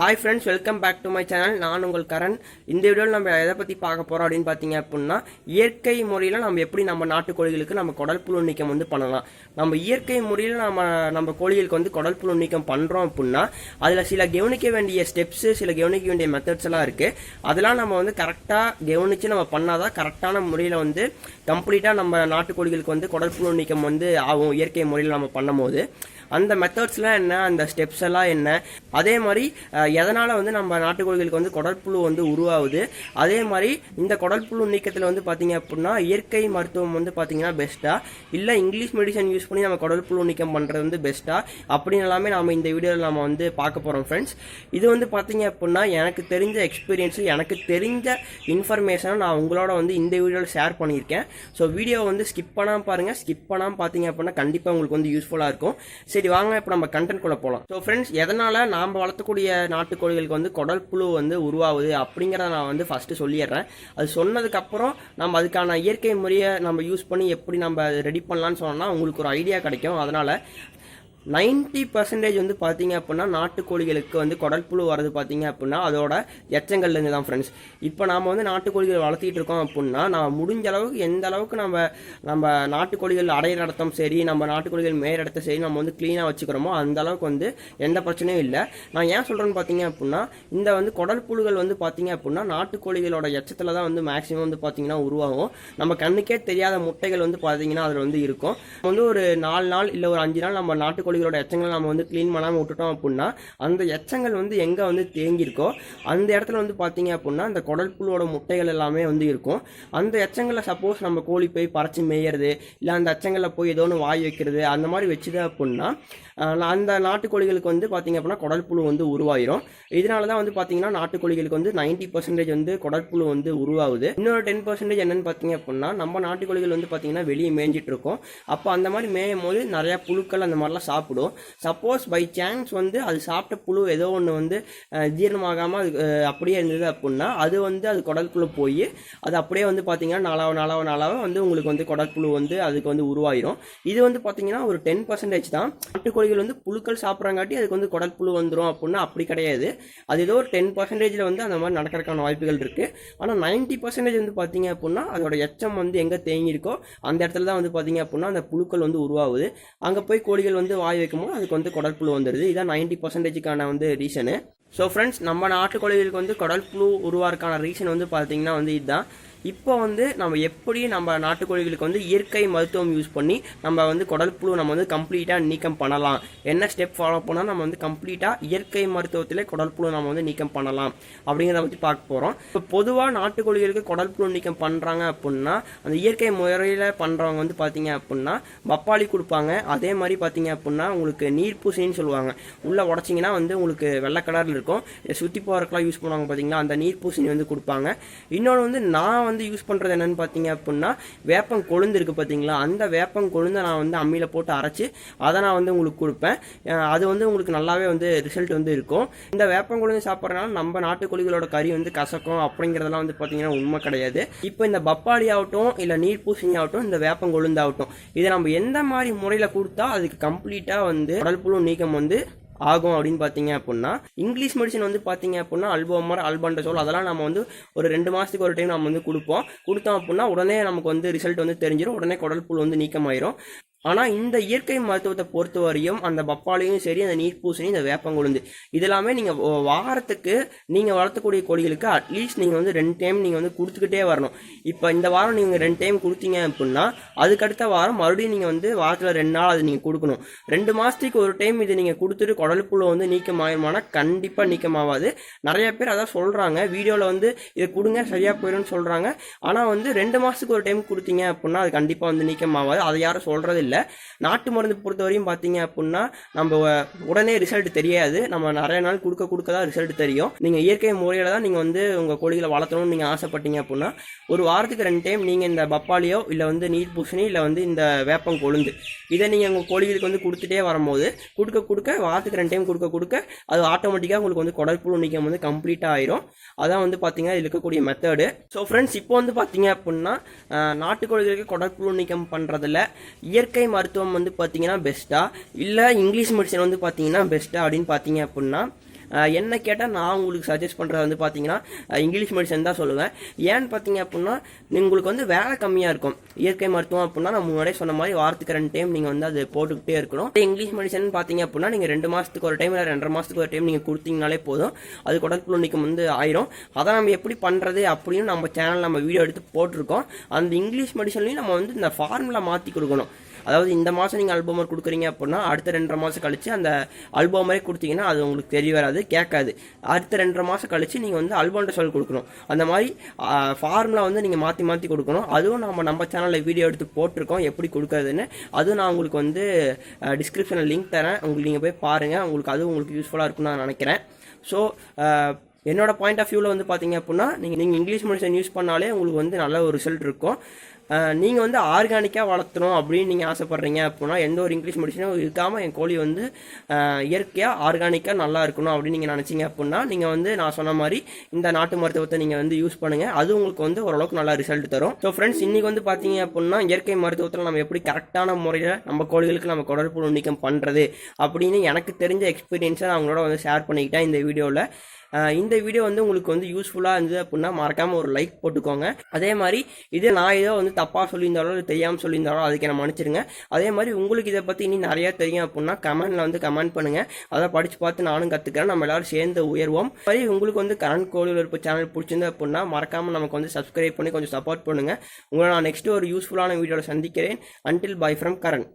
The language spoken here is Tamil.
Hi friends welcome back to my channel நான் உங்கள் கரண். இந்த வீடியோவில் நம்ம எதை பற்றி பார்க்க போகிறோம் அப்படின்னு பார்த்தீங்க அப்படின்னா இயற்கை முறையில் நம்ம எப்படி நம்ம நாட்டுக்கோழிகளுக்கு நம்ம குடல் புழு நீக்கம் வந்து பண்ணலாம். நம்ம இயற்கை முறையில் நம்ம நம்ம கோழிகளுக்கு வந்து குடல் புழு நீக்கம் பண்ணுறோம் அப்படின்னா அதில் சில கவனிக்க வேண்டிய ஸ்டெப்ஸு சில கவனிக்க வேண்டிய மெத்தட்ஸ் எல்லாம் இருக்குது அதெல்லாம் நம்ம வந்து கரெக்டாக கவனித்து நம்ம பண்ணாதான் கரெக்டான முறையில் வந்து கம்ப்ளீட்டாக நம்ம நாட்டுக்கோழிகளுக்கு வந்து குடல் புழு நீக்கம் வந்து ஆகும் இயற்கை முறையில் நம்ம பண்ணும்போது. அந்த மெத்தட்ஸ்லாம் என்ன அந்த ஸ்டெப்ஸ் எல்லாம் என்ன? அதே மாதிரி எதனால் வந்து நம்ம நாட்டுக்கோழிகளுக்கு வந்து குடற்புழு வந்து உருவாகுது? அதே மாதிரி இந்த குடற்புழு நீக்கத்தில் வந்து பார்த்தீங்க அப்படின்னா இயற்கை மருத்துவம் வந்து பார்த்தீங்கன்னா பெஸ்ட்டாக இல்லை இங்கிலீஷ் மெடிசன் யூஸ் பண்ணி நம்ம குடற்புழு நீக்கம் பண்ணுறது வந்து பெஸ்ட்டாக அப்படின்னு எல்லாமே நம்ம இந்த வீடியோவில் நம்ம வந்து பார்க்க போகிறோம் ஃப்ரெண்ட்ஸ் இது வந்து பார்த்தீங்க அப்படின்னா எனக்கு தெரிஞ்ச எக்ஸ்பீரியன்ஸு எனக்கு தெரிஞ்ச இன்ஃபர்மேஷனை நான் உங்களோட வந்து இந்த வீடியோவில் ஷேர் பண்ணியிருக்கேன். ஸோ வீடியோ வந்து ஸ்கிப் பண்ணாமல் பாருங்கள் ஸ்கிப் பண்ணாமல் பார்த்தீங்க அப்படின்னா கண்டிப்பாக உங்களுக்கு வந்து யூஸ்ஃபுல்லாக இருக்கும். சரி சரி வாங்க இப்போ நம்ம கண்டென்ட் குள்ள போகலாம் ஸோ ஃப்ரெண்ட்ஸ் எதனால் நாம் வளர்த்தக்கூடிய நாட்டுக்கோழிகளுக்கு வந்து குடல் புழு வந்து உருவாகுது அப்படிங்கிறத நான் வந்து ஃபஸ்ட்டு சொல்லிடுறேன். அது சொன்னதுக்கப்புறம் நம்ம அதுக்கான இயற்கை முறையை நம்ம யூஸ் பண்ணி எப்படி நம்ம ரெடி பண்ணலாம்னு சொன்னோம்னா உங்களுக்கு ஒரு ஐடியா கிடைக்கும். அதனால் நைன்ட்டி பர்சன்டேஜ் வந்து பார்த்தீங்க அப்படின்னா நாட்டுக்கோழிகளுக்கு வந்து குடல்புழு வரது பார்த்தீங்க அப்படின்னா அதோட எச்சங்கள்லேருந்து தான் ஃப்ரெண்ட்ஸ் இப்போ நாம் வந்து நாட்டுக்கோழிகள் வளர்த்திட்டு இருக்கோம் அப்படின்னா நான் முடிஞ்ச அளவுக்கு எந்த அளவுக்கு நம்ம நம்ம நாட்டுக்கோழிகள் அடையிற நடத்தம் சரி நம்ம நாட்டுக்கோழிகள் மேற இடத்த சரி நம்ம வந்து க்ளீனாக வச்சுக்கிறோமோ அந்த அளவுக்கு வந்து எந்த பிரச்சனையும் இல்லை. நான் ஏன் சொல்கிறேன்னு பார்த்தீங்க அப்படின்னா இந்த வந்து குடல் புழுகள் வந்து பார்த்தீங்க அப்படின்னா நாட்டுக்கோழிகளோட எச்சத்தில் தான் வந்து மேக்ஸிமம் வந்து பார்த்தீங்கன்னா உருவாகும். நம்ம கண்ணுக்கே தெரியாத முட்டைகள் வந்து பார்த்தீங்கன்னா அதில் வந்து இருக்கும். வந்து ஒரு நாலு நாள் இல்லை ஒரு அஞ்சு நாள் நம்ம கோழிகளோட எச்சங்களை நம்ம வந்து க்ளீன் பண்ணாமல் விட்டுட்டோம் அப்படின்னா அந்த எச்சங்கள் வந்து எங்கே வந்து தேங்கியிருக்கோ அந்த இடத்துல வந்து பார்த்தீங்க அப்படின்னா அந்த குடல் புழுவோட முட்டைகள் எல்லாமே வந்து இருக்கும். அந்த எச்சங்களை சப்போஸ் நம்ம கோழி போய் பறச்சு மேயறது இல்லை அந்த எச்சங்களில் போய் ஏதோ ஒன்று வாய் வைக்கிறது அந்த மாதிரி வச்சுது அப்படின்னா அந்த நாட்டுக்கோழிகளுக்கு வந்து பார்த்தீங்க அப்படின்னா குடல் புழு வந்து உருவாயிரும். இதனால தான் வந்து பார்த்தீங்கன்னா நாட்டுக்கோழிகளுக்கு வந்து நைன்ட்டி பர்சன்டேஜ் வந்து குடற்புழு வந்து உருவாகுது. இன்னொரு டென் பர்சன்டேஜ் என்னன்னு பார்த்தீங்க அப்படின்னா நம்ம நாட்டுக்கோழிகள் வந்து பார்த்தீங்கன்னா வெளியே மேய்ஞ்சிட்டு இருக்கோம். அப்போ அந்த மாதிரி மேயும் போது நிறையா புழுக்கள் அந்த மாதிரிலாம் சாப்பிடும். சப்போஸ் பை சான்ஸ் வந்து அது சாப்பிட்ட புழு ஏதோ ஒன்று வந்து ஜீரணமாகாமல் அது அப்படியே இருந்தது அப்படின்னா அது வந்து அது குடற்புழு போய் அது அப்படியே வந்து பார்த்தீங்கன்னா நாளாவ நாளாவ நாளாவ வந்து உங்களுக்கு வந்து குடற்புழு வந்து அதுக்கு வந்து உருவாயிரும். இது வந்து பார்த்தீங்கன்னா ஒரு டென் பர்சன்டேஜ் தான். நாட்டுக்கோழிகள் வந்து புழுக்கள் சாப்பிட்றங்காட்டி அதுக்கு வந்து குடற்புழு வந்துடும் அப்படின்னா அப்படி கிடையாது. அது ஏதோ ஒரு டென் பர்சன்டேஜில் வந்து அந்த மாதிரி நடக்கிறதுக்கான வாய்ப்புகள் இருக்குது ஆனால் நைன்ட்டி பர்சன்டேஜ் வந்து பார்த்தீங்க அப்படின்னா அதோட எச்சம் வந்து எங்கே தேங்கியிருக்கோ அந்த இடத்துல தான் வந்து பார்த்தீங்க அப்படின்னா அந்த புழுக்கள் வந்து உருவாகுது. அங்கே போய் கோழிகள் வந்து காய வைக்கும்போது அதுக்கு வந்து குடற்புழு வந்துடுது இதான் நைன்டி பர்சன்டேஜுக்கான வந்து ரீசனு ஸோ ஃப்ரெண்ட்ஸ் நம்ம நாட்டுக்கோழிகளுக்கு வந்து குடற்புழு உருவாருக்கான ரீசன் வந்து பார்த்தீங்கன்னா வந்து இதுதான். இப்போ வந்து நம்ம எப்படி நம்ம நாட்டுக்கோழிகளுக்கு வந்து இயற்கை மருத்துவம் யூஸ் பண்ணி நம்ம வந்து குடல் புழு நம்ம வந்து கம்ப்ளீட்டாக நீக்கம் பண்ணலாம். என்ன ஸ்டெப் ஃபாலோ பண்ணால் நம்ம வந்து கம்ப்ளீட்டாக இயற்கை மருத்துவத்திலே குடல்புழு நம்ம வந்து நீக்கம் பண்ணலாம். அப்படிங்கிறத பற்றி பார்க்க போகிறோம் இப்போ பொதுவாக நாட்டுக்கோழிகளுக்கு குடல் புழு நீக்கம் பண்ணுறாங்க அப்படின்னா அந்த இயற்கை முறையில் பண்ணுறவங்க வந்து பார்த்தீங்க அப்படின்னா பப்பாளி கொடுப்பாங்க. அதே மாதிரி பார்த்தீங்க அப்படின்னா உங்களுக்கு நீர்ப்பூசணின்னு சொல்லுவாங்க. உள்ளே உடச்சிங்கன்னா வந்து உங்களுக்கு வெள்ளை கலரில் இருக்கும். சுற்றி போகிறக்கெல்லாம் யூஸ் பண்ணுவாங்க பார்த்தீங்கன்னா அந்த நீர்ப்பூசணி வந்து கொடுப்பாங்க. இன்னொன்று வந்து நான் வந்து யூஸ் பண்ணுறது என்னென்னு பார்த்தீங்க அப்படின்னா வேப்பம் கொழுந்து இருக்குது பார்த்தீங்களா அந்த வேப்பம் கொழுந்தை நான் வந்து அம்மியில் போட்டு அரைச்சி அதை நான் வந்து உங்களுக்கு கொடுப்பேன். அது வந்து உங்களுக்கு நல்லாவே வந்து ரிசல்ட் வந்து இருக்கும். இந்த வேப்பம் கொழுந்து சாப்பிட்றதுனால நம்ம நாட்டுக்கோழிகளோட கறி வந்து கசக்கும் அப்படிங்கிறதெல்லாம் வந்து பார்த்தீங்கன்னா உண்மை கிடையாது. இப்போ இந்த பப்பாளி ஆகட்டும் இல்லை நீர் பூசணி ஆகட்டும் இந்த வேப்பம் கொழுந்தாகட்டும். இதை நம்ம எந்த மாதிரி முறையில் கொடுத்தா அதுக்கு கம்ப்ளீட்டாக வந்து உடல்புழு நீக்கம் வந்து ஆகும் அப்படின்னு பார்த்தீங்க அப்படின்னா இங்கிலீஷ் மெடிசன் வந்து பார்த்தீங்க அப்படின்னா அல்போமர் அல்பண்டசோல் அதெல்லாம் நம்ம வந்து ஒரு ரெண்டு மாதத்துக்கு ஒரு டைம் நம்ம வந்து கொடுப்போம். கொடுத்தோம் அப்படின்னா உடனே நமக்கு வந்து ரிசல்ட் வந்து தெரிஞ்சிடும் உடனே குடல் புழு வந்து நீக்கமாயிரும். ஆனால் இந்த இயற்கை மருத்துவத்தை பொறுத்த வரையும் அந்த பப்பாளியும் சரி அந்த நீர்ப்பூசணி இந்த வேப்பங்குழுந்து இதெல்லாமே நீங்கள் வாரத்துக்கு நீங்கள் வளர்த்தக்கூடிய கோழிகளுக்கு அட்லீஸ்ட் நீங்கள் வந்து ரெண்டு டைம் நீங்கள் வந்து கொடுத்துக்கிட்டே வரணும். இப்போ இந்த வாரம் நீங்கள் ரெண்டு டைம் கொடுத்தீங்க அப்படின்னா அதுக்கடுத்த வாரம் மறுபடியும் நீங்கள் வந்து வாரத்தில் ரெண்டு நாள் அது நீங்கள் கொடுக்கணும். ரெண்டு மாதத்துக்கு ஒரு டைம் இதை நீங்கள் கொடுத்துட்டு குடல்புழு வந்து நீக்கமாயிருமானா கண்டிப்பாக நீக்கமாகாது நிறைய பேர் அதான் சொல்கிறாங்க வீடியோவில் வந்து இதை கொடுங்க சரியாக போயிடும்னு சொல்கிறாங்க ஆனால் வந்து ரெண்டு மாதத்துக்கு ஒரு டைம் கொடுத்தீங்க அப்படின்னா அது கண்டிப்பாக வந்து நீக்கமாகாது அதை யாரும் சொல்கிறது இல்லை நாட்டு மருந்து பொறுத்தவரையும் பார்த்தீங்க அப்படின்னா நம்ம உடனே ரிசல்ட் தெரியாது. நம்ம நிறைய நாள் கொடுக்க கொடுக்க தான் ரிசல்ட் தெரியும். நீங்கள் இயற்கை முறையில் தான் நீங்கள் வந்து உங்கள் கோழிகளை வளர்த்தணும்னு நீங்கள் ஆசைப்பட்டீங்க அப்படின்னா ஒரு வாரத்துக்கு ரெண்டு டைம் நீங்கள் இந்த பப்பாளியோ இல்லை வந்து நீர் பூசணி இல்லை வந்து இந்த வேப்பம் கொழுந்து இதை நீங்கள் உங்கள் கோழிகளுக்கு வந்து கொடுத்துட்டே வரும்போது கொடுக்க கொடுக்க வாரத்துக்கு ரெண்டு டைம் கொடுக்க கொடுக்க அது ஆட்டோமேட்டிக்காக உங்களுக்கு வந்து குடற்புழு நீக்கம் வந்து கம்ப்ளீட்டாக ஆயிரும். அதான் வந்து பார்த்தீங்கன்னா இதில் இருக்கக்கூடிய மெத்தடு ஸோ ஃப்ரெண்ட்ஸ் இப்போ வந்து பார்த்தீங்க அப்படின்னா நாட்டுக்கோழிகளுக்கு குடற்புழு நீக்கம் பண்ணுறதுல இயற்கை இயற்கை மருத்துவம் வந்து பார்த்தீங்கன்னா பெஸ்ட்டா இல்லை இங்கிலீஷ் மெடிசன் வந்து பார்த்தீங்கன்னா பெஸ்ட்டா அப்படின்னு பார்த்தீங்க அப்படின்னா என்ன கேட்டால் நான் உங்களுக்கு சஜஸ்ட் பண்ணுறது வந்து பார்த்தீங்கன்னா இங்கிலீஷ் மெடிசன் தான் சொல்லுவேன். ஏன்னு பார்த்தீங்க அப்படின்னா உங்களுக்கு வந்து வேலை கம்மியாக இருக்கும். இயற்கை மருத்துவம் அப்படின்னா நான் முன்னாடியே சொன்ன மாதிரி வாரத்துக்கு ரெண்டு டைம் நீங்கள் வந்து அது போட்டுக்கிட்டே இருக்கணும். இங்கிலீஷ் மெடிசன் பார்த்தீங்க அப்படின்னா நீங்கள் ரெண்டு மாதத்துக்கு ஒரு டைம் இல்லை ரெண்டரை மாதத்துக்கு ஒரு டைம் நீங்கள் கொடுத்தீங்கனாலே போதும். அது குடற்புழு நிற்கும் வந்து ஆயிரும். அதை நம்ம எப்படி பண்ணுறது அப்படின்னு நம்ம சேனல் நம்ம வீடியோ எடுத்து போட்டிருக்கோம். அந்த இங்கிலீஷ் மெடிசன்லையும் நம்ம வந்து இந்த ஃபார்முலா மாற்றி கொடுக்கணும். அதாவது இந்த மாதம் நீங்கள் அல்போமர் கொடுக்குறீங்க அப்படின்னா அடுத்த ரெண்டரை மாதம் கழிச்சு அந்த அல்போமரே கொடுத்தீங்கன்னா அது உங்களுக்கு தெரிய வராது கேட்காது. அடுத்த ரெண்டரை மாதம் கழிச்சு நீங்கள் வந்து அல்போண்டசோல் கொடுக்கணும். அந்த மாதிரி ஃபார்முலா வந்து நீங்கள் மாற்றி மாற்றி கொடுக்கணும். அதுவும் நம்ம நம்ம சேனலில் வீடியோ எடுத்து போட்டிருக்கோம் எப்படி கொடுக்குறதுன்னு. அதுவும் நான் உங்களுக்கு வந்து டிஸ்கிரிப்ஷனில் லிங்க் தரேன். உங்களுக்கு நீங்கள் போய் பாருங்கள் உங்களுக்கு அதுவும் உங்களுக்கு யூஸ்ஃபுல்லாக இருக்கும்னு நான் நினைக்கிறேன். ஸோ என்னோட பாயிண்ட் ஆஃப் வியூவில் வந்து பார்த்தீங்க அப்படின்னா நீங்கள் நீங்கள் இங்கிலீஷ் மெடிசன் யூஸ் பண்ணாலே உங்களுக்கு வந்து நல்ல ஒரு ரிசல்ட் இருக்கும். நீங்கள் வந்து ஆர்கானிக்காக வளர்த்தணும் அப்படின்னு நீங்கள் ஆசைப்பட்றீங்க அப்படின்னா எந்த ஒரு இங்கிலீஷ் மெடிசனும் இருக்காமல் என் கோழி வந்து இயற்கையாக ஆர்கானிக்காக நல்லா இருக்கணும் அப்படின்னு நீங்கள் நினச்சிங்க அப்படின்னா நீங்கள் வந்து நான் சொன்ன மாதிரி இந்த நாட்டு மருத்துவத்தை நீங்கள் வந்து யூஸ் பண்ணுங்கள் அது உங்களுக்கு வந்து ஓரளவுக்கு நல்லா ரிசல்ட் தரும். ஸோ ஃப்ரெண்ட்ஸ் இன்றைக்கி வந்து பார்த்தீங்க அப்படின்னா இயற்கை மருத்துவத்தில் நம்ம எப்படி கரெக்டான முறையில் நம்ம கோழிகளுக்கு நம்ம குடற்புழு நீக்கம் பண்ணுறது அப்படின்னு எனக்கு தெரிஞ்ச எக்ஸ்பீரியன்ஸை நான் அவங்களோட வந்து ஷேர் பண்ணிக்கிட்டேன் இந்த வீடியோவில் இந்த வீடியோ வந்து உங்களுக்கு வந்து யூஸ்ஃபுல்லாக இருந்தது அப்படின்னா மறக்காமல் ஒரு லைக் போட்டுக்கோங்க. அதே மாதிரி இதே நான் ஏதோ வந்து தப்பாக சொல்லியிருந்தாலோ இல்லை தெரியாமல் சொல்லியிருந்தாலோ அதுக்கு என்ன மன்னிச்சிருங்க அதே மாதிரி உங்களுக்கு இதை பற்றி இனி நிறையா தெரியும் அப்படின்னா கமெண்ட்டில் வந்து கமெண்ட் பண்ணுங்கள் அதை படித்து பார்த்து நானும் கற்றுக்கிறேன் நம்ம எல்லாரும் சேர்ந்து உயர்வோம். மாதிரி உங்களுக்கு வந்து கரண்ட் கோழி வளர்ப்பு சேனல் பிடிச்சிருந்து அப்படின்னா மறக்காமல் நமக்கு வந்து சப்ஸ்கிரைப் பண்ணி கொஞ்சம் சப்போர்ட் பண்ணுங்கள் உங்களை நான் நெக்ஸ்ட் ஒரு யூஸ்ஃபுல்லான வீடியோவில் சந்திக்கிறேன். Until by from Karan